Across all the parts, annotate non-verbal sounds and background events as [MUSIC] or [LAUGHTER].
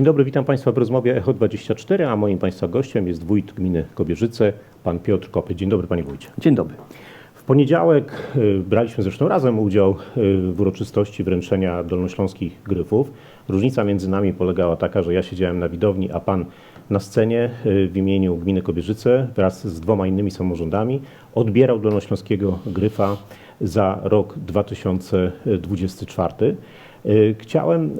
Dzień dobry, witam Państwa w rozmowie Echo 24, a moim Państwa gościem jest wójt gminy Kobierzyce, pan Piotr Kopy. Dzień dobry, panie wójcie. Dzień dobry. W poniedziałek y, braliśmy zresztą razem udział y, w uroczystości wręczenia dolnośląskich gryfów. Różnica między nami polegała taka, że ja siedziałem na widowni, a pan na scenie y, w imieniu gminy Kobierzyce wraz z dwoma innymi samorządami odbierał dolnośląskiego gryfa za rok 2024. Y, Chciałem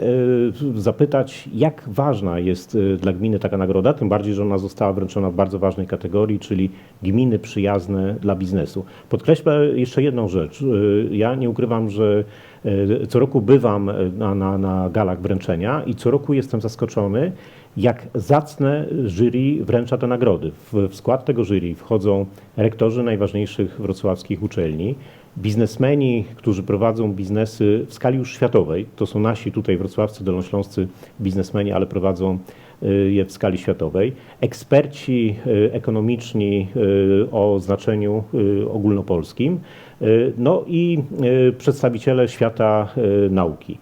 y, zapytać, jak ważna jest y, dla gminy taka nagroda, tym bardziej, że ona została wręczona w bardzo ważnej kategorii, czyli gminy przyjazne dla biznesu. Podkreślę jeszcze jedną rzecz. Ja nie ukrywam, że co roku bywam na, na, na galach wręczenia i co roku jestem zaskoczony, jak zacne jury wręcza te nagrody. W, w skład tego jury wchodzą rektorzy najważniejszych wrocławskich uczelni, biznesmeni, którzy prowadzą biznesy w skali już światowej. To są nasi tutaj wrocławscy, dolnośląscy biznesmeni, ale prowadzą y, je w skali światowej. Eksperci y, ekonomiczni y, o znaczeniu ogólnopolskim. No i przedstawiciele świata nauki.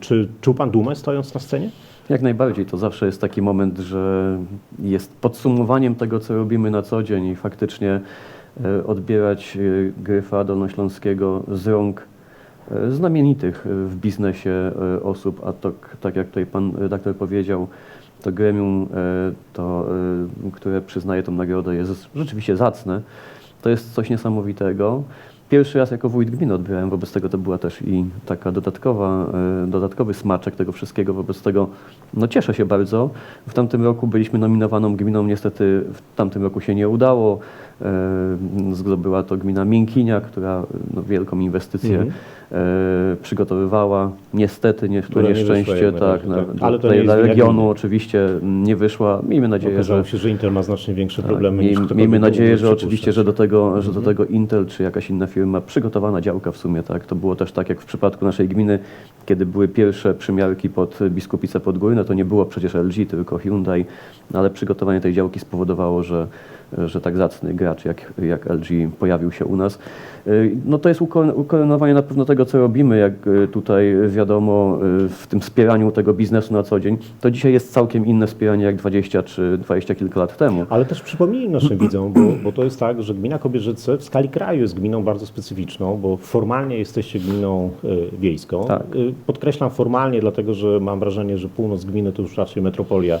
Czy czuł pan dumę stojąc na scenie? Jak najbardziej, to zawsze jest taki moment, że jest podsumowaniem tego, co robimy na co dzień i faktycznie odbierać e, gryfa dolnośląskiego z rąk e, znamienitych e, w biznesie e, osób, a to, tak jak tutaj pan redaktor powiedział, to gremium, e, to, e, które przyznaje tą nagrodę jest rzeczywiście zacne. To jest coś niesamowitego. Pierwszy raz jako wójt gminy odbierałem, wobec tego to była też i taka dodatkowa, e, dodatkowy smaczek tego wszystkiego, wobec tego no cieszę się bardzo. W tamtym roku byliśmy nominowaną gminą, niestety w tamtym roku się nie udało. Zdobyła to gmina Miękinia, która no, wielką inwestycję Mhm. e, przygotowywała. Niestety, nie, to nie nieszczęście, tak, tak. na, Ale to nie dla regionu gminy. oczywiście nie wyszła. Miejmy nadzieję, Okazało że się, że Intel ma znacznie większe tak, problemy miej- niż Miejmy nadzieję, że oczywiście, że do, tego, że do tego Intel czy jakaś inna firma, przygotowana działka w sumie, tak, to było też tak jak w przypadku naszej gminy, kiedy były pierwsze przymiarki pod Biskupice Podgóry, no to nie było przecież LG, tylko Hyundai, no ale przygotowanie tej działki spowodowało, że, że tak zacny gracz jak, jak LG pojawił się u nas. Y, No to jest ukor- ukoronowanie na pewno tego, co robimy, jak y, tutaj wiadomo, y, w tym wspieraniu tego biznesu na co dzień. To dzisiaj jest całkiem inne wspieranie jak 20 czy 20 kilka lat temu. Ale też przypomnijmy naszym [CLEARS THROAT] widzom, bo, bo to jest tak, że gmina Kobierzyce w skali kraju jest gminą bardzo specyficzną, bo formalnie jesteście gminą wiejską. Tak. Podkreślam formalnie, dlatego że mam wrażenie, że północ gminy to już raczej metropolia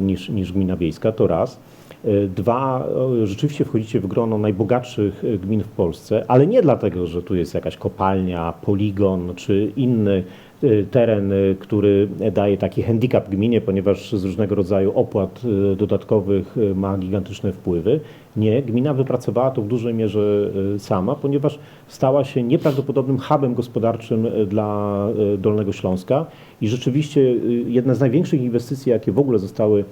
niż, niż gmina wiejska, to raz. Y, Dwa, rzeczywiście wchodzicie w grono najbogatszych y, gmin w Polsce, ale nie dlatego, że tu jest jakaś kopalnia, poligon czy inny y, teren, który daje taki handicap gminie, ponieważ z różnego rodzaju opłat dodatkowych ma gigantyczne wpływy. Nie, gmina wypracowała to w dużej mierze y, sama, ponieważ stała się nieprawdopodobnym hubem gospodarczym y, dla y, Dolnego Śląska i rzeczywiście jedna z największych inwestycji, jakie w ogóle zostały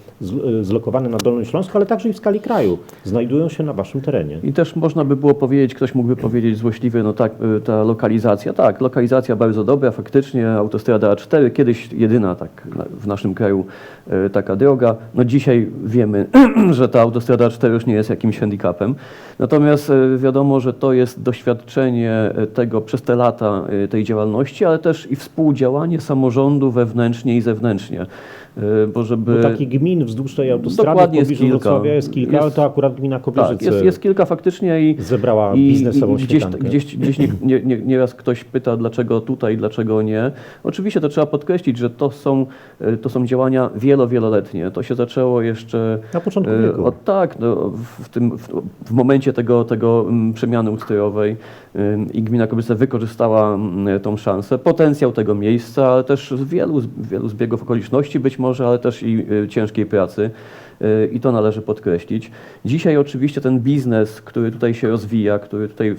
zlokowane na Dolnym Śląsku, ale także i w skali kraju, znajdują się na waszym terenie. I też można by było powiedzieć, ktoś mógłby powiedzieć złośliwie, no tak, ta lokalizacja, tak, lokalizacja bardzo dobra, faktycznie, autostrada A4, kiedyś jedyna tak w naszym kraju taka droga. No dzisiaj wiemy, [CLEARS THROAT] że ta autostrada A4 już nie jest jakimś handicapem. Natomiast y, wiadomo, że to jest doświadczenie y, tego przez te lata y, tej działalności, ale też i współdziałanie samorządu wewnętrznie i zewnętrznie. Y, Bo żeby... Bo takich gmin wzdłuż tej autostrady Dokładnie jest kilka. Wrocławia jest kilka, Jest- ale to akurat gmina Kobierzyce Tak, jest, jest kilka faktycznie i zebrała i, biznesową i gdzieś, gdzieś, gdzieś nie, nie, nie, nieraz ktoś pyta, dlaczego tutaj, dlaczego nie. Oczywiście to trzeba podkreślić, że to są, to są działania wielo, wieloletnie. To się zaczęło jeszcze Na początku e, wieku. Od, tak, no, w, tym, w, w momencie tego, tego mm, przemiany ustrojowej ym, i gmina Kobierce wykorzystała mm, tą szansę, potencjał tego miejsca, ale też wielu, wielu zbiegów okoliczności być może, ale też i y, ciężkiej pracy. Y, I to należy podkreślić. Dzisiaj oczywiście ten biznes, który tutaj się rozwija, który tutaj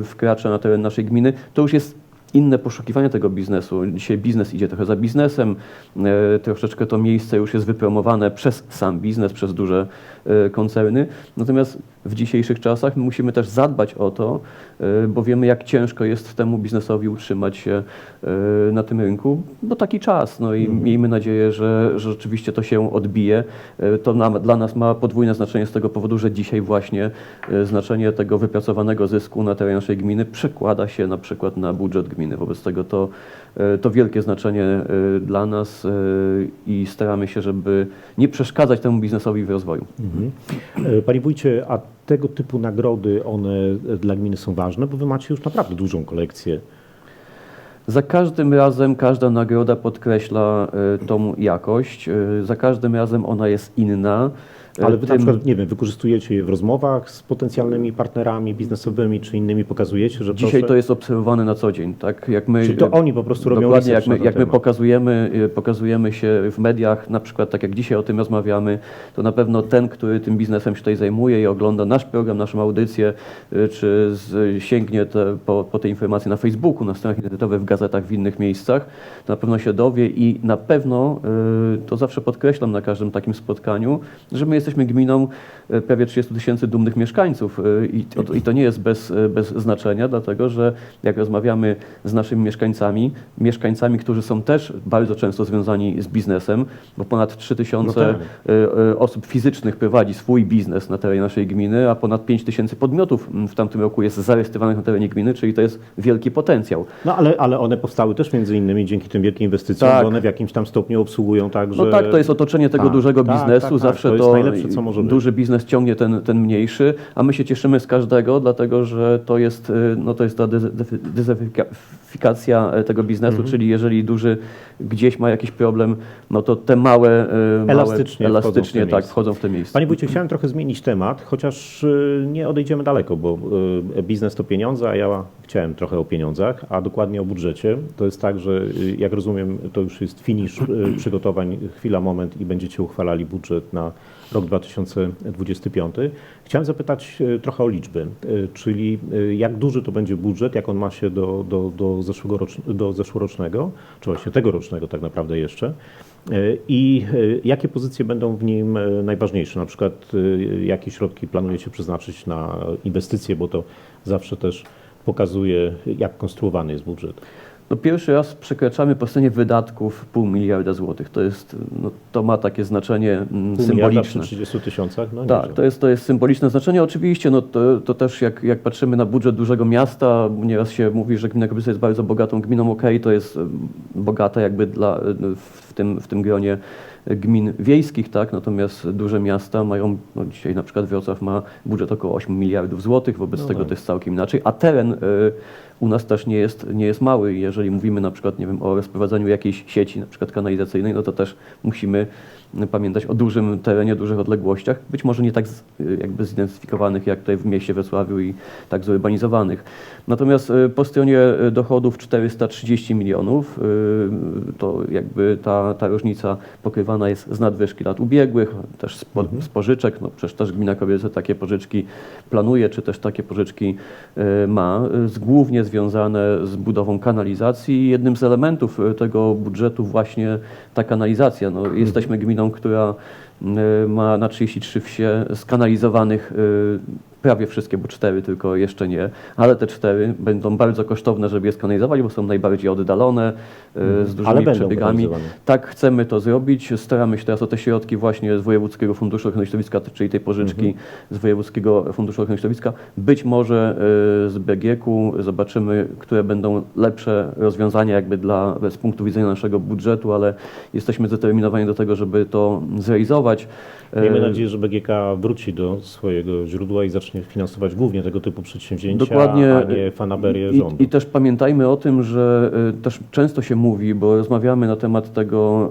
y, wkracza na teren naszej gminy, to już jest inne poszukiwanie tego biznesu. Dzisiaj biznes idzie trochę za biznesem, e, troszeczkę to miejsce już jest wypromowane przez sam biznes, przez duże e, koncerny. Natomiast w dzisiejszych czasach my musimy też zadbać o to, e, bo wiemy jak ciężko jest temu biznesowi utrzymać się e, na tym rynku, bo taki czas. No i miejmy nadzieję, że, że rzeczywiście to się odbije. E, To nam, dla nas ma podwójne znaczenie z tego powodu, że dzisiaj właśnie znaczenie tego wypracowanego zysku na terenie naszej gminy przekłada się na przykład na budżet gminy. Wobec tego to, to wielkie znaczenie e, dla nas e, i staramy się, żeby nie przeszkadzać temu biznesowi w rozwoju. Mhm. E, Panie wójcie, a tego typu nagrody, one dla gminy są ważne, bo wy macie już naprawdę dużą kolekcję. Za każdym razem każda nagroda podkreśla e, tą jakość. E, Za każdym razem ona jest inna. E, Ale wy na tym- przykład, nie wiem, wykorzystujecie je w rozmowach z potencjalnymi partnerami biznesowymi czy innymi, pokazujecie, że Dzisiaj proszę... to jest obserwowane na co dzień, tak? Jak my, Czyli to oni po prostu robią Dokładnie, jak my, na jak my pokazujemy, y, pokazujemy się w mediach, na przykład tak jak dzisiaj o tym rozmawiamy, to na pewno ten, który tym biznesem się tutaj zajmuje i ogląda nasz program, naszą audycję, y, czy sięgnie te, po, po te informacje na Facebooku, na stronach internetowych, w gazetach, w innych miejscach, to na pewno się dowie i na pewno, to zawsze podkreślam na każdym takim spotkaniu, że my jesteśmy gminą y, prawie 30 tysięcy dumnych mieszkańców y, i to, i to nie jest bez, y, bez znaczenia, dlatego że jak rozmawiamy z naszymi mieszkańcami, mieszkańcami, którzy są też bardzo często związani z biznesem, bo ponad 3000 No tak. osób fizycznych prowadzi swój biznes na terenie naszej gminy, a ponad 5000 podmiotów mm, w tamtym roku jest zarejestrowanych na terenie gminy, czyli to jest wielki potencjał. No ale, ale one powstały też między innymi dzięki tym wielkim inwestycjom, Tak. bo one w jakimś tam stopniu obsługują także... No tak, to jest otoczenie tego Tak, dużego tak, biznesu. tak, tak. Zawsze To najlepsze, co może być. duży biznes ciągnie ten, ten mniejszy, a my się cieszymy z każdego, dlatego że to jest, y, no to jest ta dyz- dyz- dywersyfikacja e, tego biznesu, Mhm. czyli jeżeli duży gdzieś ma jakiś problem, no to te małe, y, małe Elastycznie wchodzą w te elastycznie tak, wchodzą w te miejsca. Panie Wójcie, chciałem trochę zmienić temat, chociaż y, nie odejdziemy daleko, bo y, biznes to pieniądze, a ja chciałem trochę o pieniądzach, a dokładnie o budżecie. To jest tak, że y, jak rozumiem, to już jest finisz y, przygotowań, chwila, moment i będziecie uchwalali budżet na rok 2025. Chciałem zapytać y, trochę o liczby, y, czyli y, jak duży to będzie budżet, jak on ma się do, do, do, zeszłego rocz- do zeszłorocznego, czy właśnie tegorocznego tak naprawdę jeszcze. I jakie pozycje będą w nim najważniejsze? Na przykład jakie środki planujecie przeznaczyć na inwestycje, bo to zawsze też pokazuje, jak konstruowany jest budżet. No pierwszy raz przekraczamy po scenie wydatków pół miliarda złotych. To jest, no, to ma takie znaczenie mm, Pół miliarda przy symboliczne. 30 tysiącach? No Tak, to jest, to jest symboliczne znaczenie. Oczywiście no to, to też jak, jak patrzymy na budżet dużego miasta, nieraz się mówi, że gmina Kobysa jest bardzo bogatą gminą, okej, to jest bogata jakby dla, w, tym, w tym gronie gmin wiejskich, tak? natomiast duże miasta mają, no dzisiaj na przykład Wrocław ma budżet około 8 miliardów złotych, wobec No tego tak. to jest całkiem inaczej, a teren y, u nas też nie jest, nie jest mały. Jeżeli mówimy na przykład nie wiem, o rozprowadzaniu jakiejś sieci, na przykład kanalizacyjnej, no to też musimy pamiętać o dużym terenie, dużych odległościach, być może nie tak jakby zidentyfikowanych jak tutaj w mieście Wrocławiu i tak zurbanizowanych. Natomiast y, po stronie y, dochodów 430 milionów, y, to jakby ta, ta różnica pokrywana jest z nadwyżki lat ubiegłych, też z, po, z pożyczek, no przecież też Gmina Kobierce takie pożyczki planuje, czy też takie pożyczki ma, z, głównie związane z budową kanalizacji. I jednym z elementów tego budżetu właśnie ta kanalizacja. No, jesteśmy gminą, która y, ma na 33 wsie skanalizowanych y, prawie wszystkie, bo cztery tylko jeszcze nie, ale te cztery będą bardzo kosztowne, żeby je skanalizować, bo są najbardziej oddalone, y, z dużymi przebiegami. Tak, chcemy to zrobić. Staramy się teraz o te środki właśnie z Wojewódzkiego Funduszu Ochrony Środowiska, czyli tej pożyczki z Wojewódzkiego Funduszu Ochrony Środowiska. Być może y, z BGK-u zobaczymy, które będą lepsze rozwiązania jakby dla, z punktu widzenia naszego budżetu, ale jesteśmy zdeterminowani do tego, żeby to zrealizować. Miejmy E, nadzieję, że BGK wróci do swojego źródła i zacznie finansować głównie tego typu przedsięwzięcia, Dokładnie. a nie fanaberię I, rządu. I też pamiętajmy o tym, że y, też często się mówi, bo rozmawiamy na temat tego,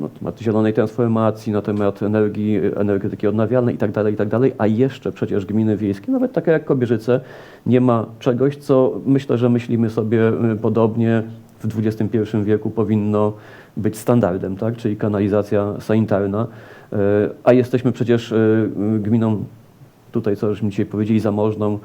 na temat zielonej transformacji, na temat energii, energetyki odnawialnej i tak dalej, i tak dalej, a jeszcze przecież gminy wiejskie, nawet takie jak Kobierzyce, nie ma czegoś, co myślę, że myślimy sobie podobnie w XXI wieku powinno być standardem, tak? czyli kanalizacja sanitarna, a jesteśmy przecież y, gminą tutaj, co żeśmy dzisiaj powiedzieli, zamożną, e,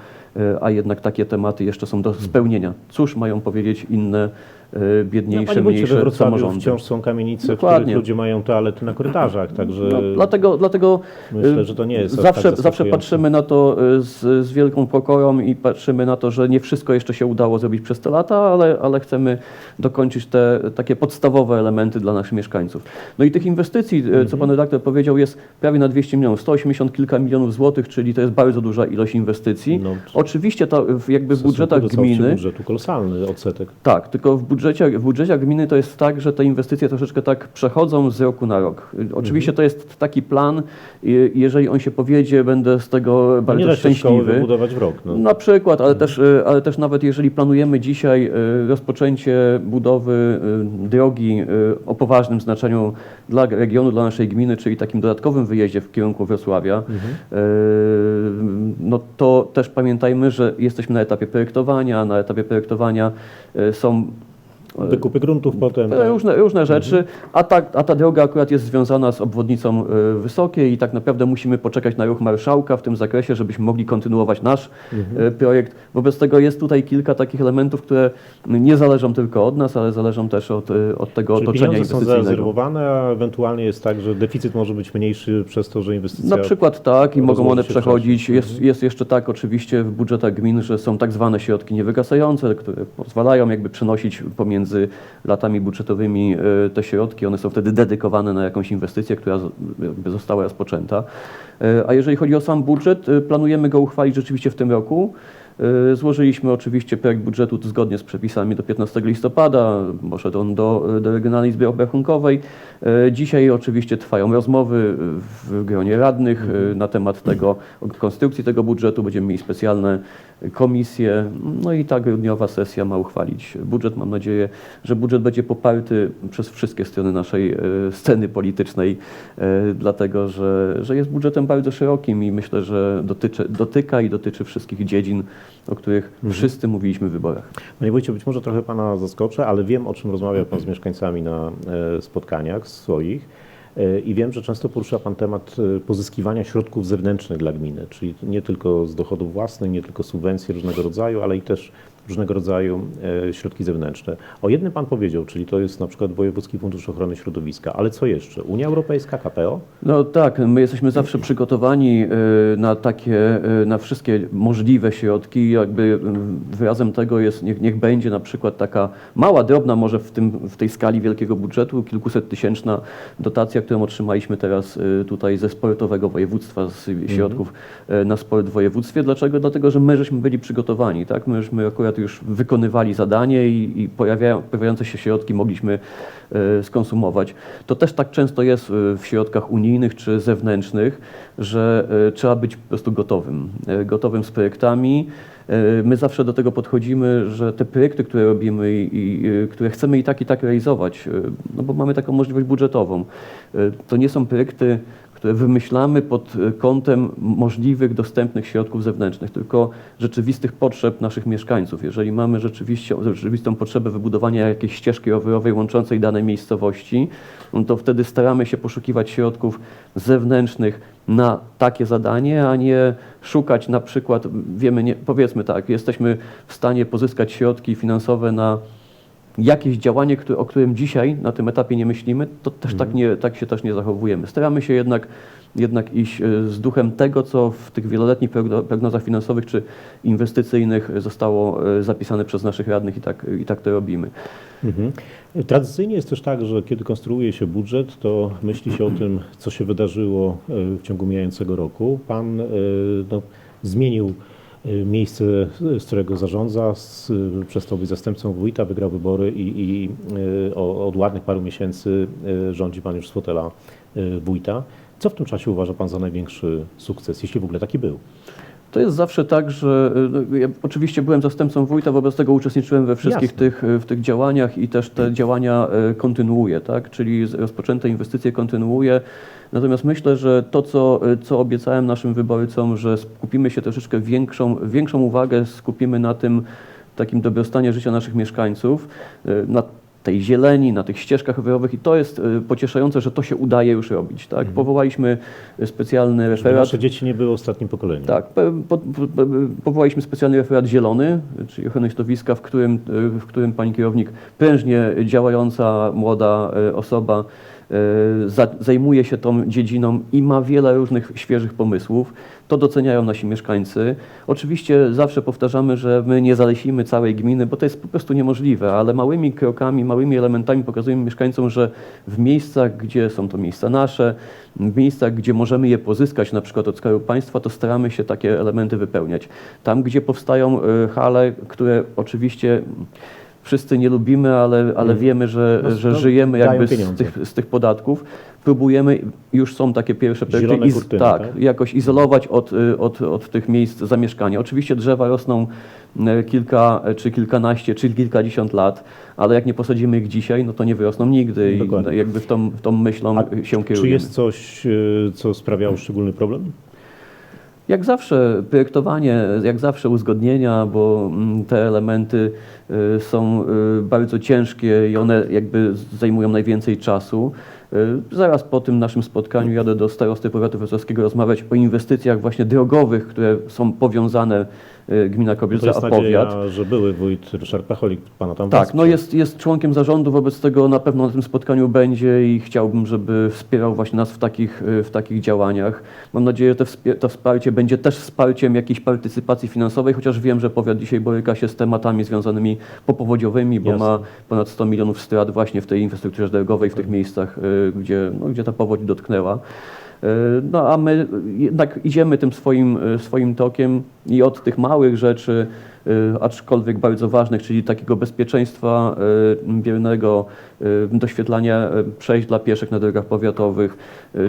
a jednak takie tematy jeszcze są do spełnienia. Cóż mają powiedzieć inne, e, biedniejsze, Panie Wójcie, we mniejsze Wrocławiu samorządy? wciąż są kamienice, w Dokładnie. których ludzie mają toalety na korytarzach, także No, dlatego, dlatego myślę, że to nie jest zawsze, tak zawsze patrzymy na to y, z, z wielką pokorą i patrzymy na to, że nie wszystko jeszcze się udało zrobić przez te lata, ale, ale chcemy dokończyć te takie podstawowe elementy dla naszych mieszkańców. No i tych inwestycji, Mhm. co pan redaktor powiedział, jest prawie na 200 milionów, 180 kilka milionów złotych, czyli to jest bardzo duża ilość inwestycji. No, oczywiście to w- jakby w budżetach gminy, budżetu kolosalny odsetek. tak, tylko w budżecie, w budżecie gminy to jest tak, że te inwestycje troszeczkę tak przechodzą z roku na rok. Oczywiście to jest taki plan, i jeżeli on się powiedzie, będę z tego No nie bardzo się szkoły szczęśliwy. wybudować w rok. No. Na przykład, ale też, y, ale też nawet jeżeli planujemy dzisiaj y, rozpoczęcie budowy y, drogi o poważnym znaczeniu dla regionu, dla naszej gminy, czyli takim dodatkowym wyjeździe w kierunku Wrocławia, y, no to też pamiętajmy, że jesteśmy na etapie projektowania, na etapie projektowania y, są Wykupy gruntów potem. E, tak. Różne, różne rzeczy, a ta, a ta droga akurat jest związana z obwodnicą e, Wysokiej i tak naprawdę musimy poczekać na ruch marszałka w tym zakresie, żebyśmy mogli kontynuować nasz e, projekt. Wobec tego jest tutaj kilka takich elementów, które nie zależą tylko od nas, ale zależą też od, od tego Czyli otoczenia pieniądze są inwestycyjnego. zarezerwowane, a ewentualnie jest tak, że deficyt może być mniejszy przez to, że inwestycja... Na przykład tak i mogą one przechodzić. Jest, jest jeszcze tak oczywiście w budżetach gmin, że są tak zwane środki niewygasające, które pozwalają jakby przenosić pomiędzy latami budżetowymi e, te środki. One są wtedy dedykowane na jakąś inwestycję, która została rozpoczęta. E, A jeżeli chodzi o sam budżet, e, planujemy go uchwalić rzeczywiście w tym roku. Złożyliśmy oczywiście projekt budżetu zgodnie z przepisami do 15 listopada, poszedł on do, do Regionalnej Izby Obrachunkowej. Dzisiaj oczywiście trwają rozmowy w gronie radnych na temat tego, konstrukcji tego budżetu. Będziemy mieli specjalne komisje, no i ta grudniowa sesja ma uchwalić budżet. Mam nadzieję, że budżet będzie poparty przez wszystkie strony naszej e, sceny politycznej, e, dlatego że, że jest budżetem bardzo szerokim i myślę, że dotyczy, dotyka i dotyczy wszystkich dziedzin, o których wszyscy mówiliśmy w wyborach. Panie Wójcie, być może trochę Pana zaskoczę, ale wiem, o czym rozmawia Pan z mieszkańcami na e, spotkaniach swoich i wiem, że często porusza Pan temat e, pozyskiwania środków zewnętrznych dla gminy, czyli nie tylko z dochodów własnych, nie tylko subwencje różnego rodzaju, ale i też różnego rodzaju e, środki zewnętrzne. O jednym Pan powiedział, czyli to jest na przykład Wojewódzki Fundusz Ochrony Środowiska, ale co jeszcze? Unia Europejska, KPO? No tak, my jesteśmy zawsze przygotowani y, na takie, y, na wszystkie możliwe środki. Jakby wyrazem tego jest, niech, niech będzie na przykład taka mała, drobna może w, tym, w tej skali wielkiego budżetu, kilkuset tysięczna dotacja, którą otrzymaliśmy teraz tutaj ze sportowego województwa, z środków y, na sport w województwie. Dlaczego? Dlatego, że my żeśmy byli przygotowani, tak? My żeśmy akurat już wykonywali zadanie i, i pojawiają, pojawiające się środki mogliśmy e, skonsumować. To też tak często jest e, w środkach unijnych czy zewnętrznych, że e, trzeba być po prostu gotowym. Gotowym z projektami. My zawsze do tego podchodzimy, że te projekty, które robimy i, które chcemy i tak i tak realizować, no bo mamy taką możliwość budżetową, to nie są projekty, które wymyślamy pod e, kątem możliwych, dostępnych środków zewnętrznych, tylko rzeczywistych potrzeb naszych mieszkańców. Jeżeli mamy rzeczywistą potrzebę wybudowania jakiejś ścieżki rowerowej łączącej dane miejscowości, no to wtedy staramy się poszukiwać środków zewnętrznych na takie zadanie, a nie szukać na przykład, wiemy, nie, powiedzmy tak, jesteśmy w stanie pozyskać środki finansowe na jakieś działanie, o którym dzisiaj na tym etapie nie myślimy, to też tak, nie, tak się też nie zachowujemy. Staramy się jednak, jednak iść e, z duchem tego, co w tych wieloletnich progno- prognozach finansowych czy inwestycyjnych zostało e, zapisane przez naszych radnych i tak, i tak to robimy. Mhm. Tradycyjnie jest też tak, że kiedy konstruuje się budżet, to myśli się o tym, co się wydarzyło e, w ciągu mijającego roku. Pan no, zmienił miejsce, z którego zarządza, z, przestał być zastępcą wójta, wygrał wybory i, i e, o- od ładnych paru miesięcy e, rządzi Pan już z fotela e, wójta. Co w tym czasie uważa Pan za największy sukces, jeśli w ogóle taki był? To jest zawsze tak, że no, ja oczywiście byłem zastępcą wójta, wobec tego uczestniczyłem we wszystkich Jasne. tych, w tych działaniach i też te działania y, kontynuuję, tak? czyli rozpoczęte inwestycje kontynuuję. Natomiast myślę, że to, co, co obiecałem naszym wyborcom, że skupimy się troszeczkę większą, większą uwagę skupimy na tym takim dobrostanie życia naszych mieszkańców, y, na tej zieleni, na tych ścieżkach rowerowych i to jest y, pocieszające, że to się udaje już robić. Tak? Powołaliśmy y, specjalny Żeby referat. nasze dzieci nie były ostatnim pokoleniem. Tak, po, po, po, powołaliśmy specjalny referat zielony, czyli ochrony środowiska, w którym, w którym pani kierownik, prężnie działająca młoda e, osoba e, zajmuje się tą dziedziną i ma wiele różnych świeżych pomysłów. To doceniają nasi mieszkańcy. Oczywiście zawsze powtarzamy, że my nie zalesimy całej gminy, bo to jest po prostu niemożliwe, ale małymi krokami, małymi elementami pokazujemy mieszkańcom, że w miejscach, gdzie są to miejsca nasze, w miejscach, gdzie możemy je pozyskać, na przykład od Skarbu Państwa, to staramy się takie elementy wypełniać. Tam, gdzie powstają e, hale, które oczywiście wszyscy nie lubimy, ale, ale wiemy, że, No, że no, żyjemy jakby z tych, z tych podatków. Próbujemy, już są takie pierwsze projekty, iz- kurtyny, tak, tak? jakoś izolować od, y, od, od tych miejsc zamieszkania. Oczywiście drzewa rosną y, kilka, y, czy kilkanaście, czy kilkadziesiąt lat, ale jak nie posadzimy ich dzisiaj, no to nie wyrosną nigdy i Dokładnie. jakby w tą, w tą myślą A się kierujemy. Czy jest coś, co sprawiało szczególny problem? Jak zawsze projektowanie, jak zawsze uzgodnienia, bo mm, te elementy y, są y, bardzo ciężkie i one jakby zajmują najwięcej czasu. Y, Zaraz po tym naszym spotkaniu jadę do starosty powiatu wrocławskiego rozmawiać o inwestycjach właśnie drogowych, które są powiązane gmina To Kobielca, jest a powiat. nadzieja, że były wójt Ryszard Pacholik pana tam Tak, wesprze. no jest, jest członkiem zarządu, wobec tego na pewno na tym spotkaniu będzie i chciałbym, żeby wspierał właśnie nas w takich, y, w takich działaniach. Mam nadzieję, że to wsparcie będzie też wsparciem jakiejś partycypacji finansowej, chociaż wiem, że powiat dzisiaj boryka się z tematami związanymi popowodziowymi, bo Jasne. ma ponad 100 milionów strat właśnie w tej infrastrukturze drogowej, w tych miejscach, y, gdzie, no, gdzie ta powódź dotknęła. Y, No a my jednak idziemy tym swoim, y, swoim tokiem i od tych małych rzeczy, y, aczkolwiek bardzo ważnych, czyli takiego bezpieczeństwa biernego, doświetlania przejść dla pieszych na drogach powiatowych,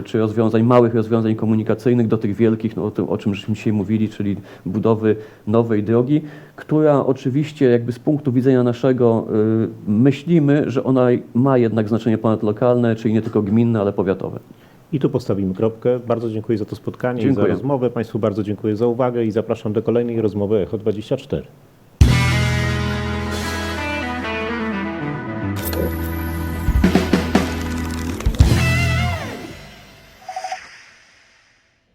czy rozwiązań, małych rozwiązań komunikacyjnych do tych wielkich, no, o, tym, o czym żeśmy dzisiaj mówili, czyli budowy nowej drogi, która oczywiście jakby z punktu widzenia naszego myślimy, że ona ma jednak znaczenie ponadlokalne, czyli nie tylko gminne, ale powiatowe. I tu postawimy kropkę. Bardzo dziękuję za to spotkanie i Dziękuję. za rozmowę. Państwu bardzo dziękuję za uwagę i zapraszam do kolejnej rozmowy Echo 24.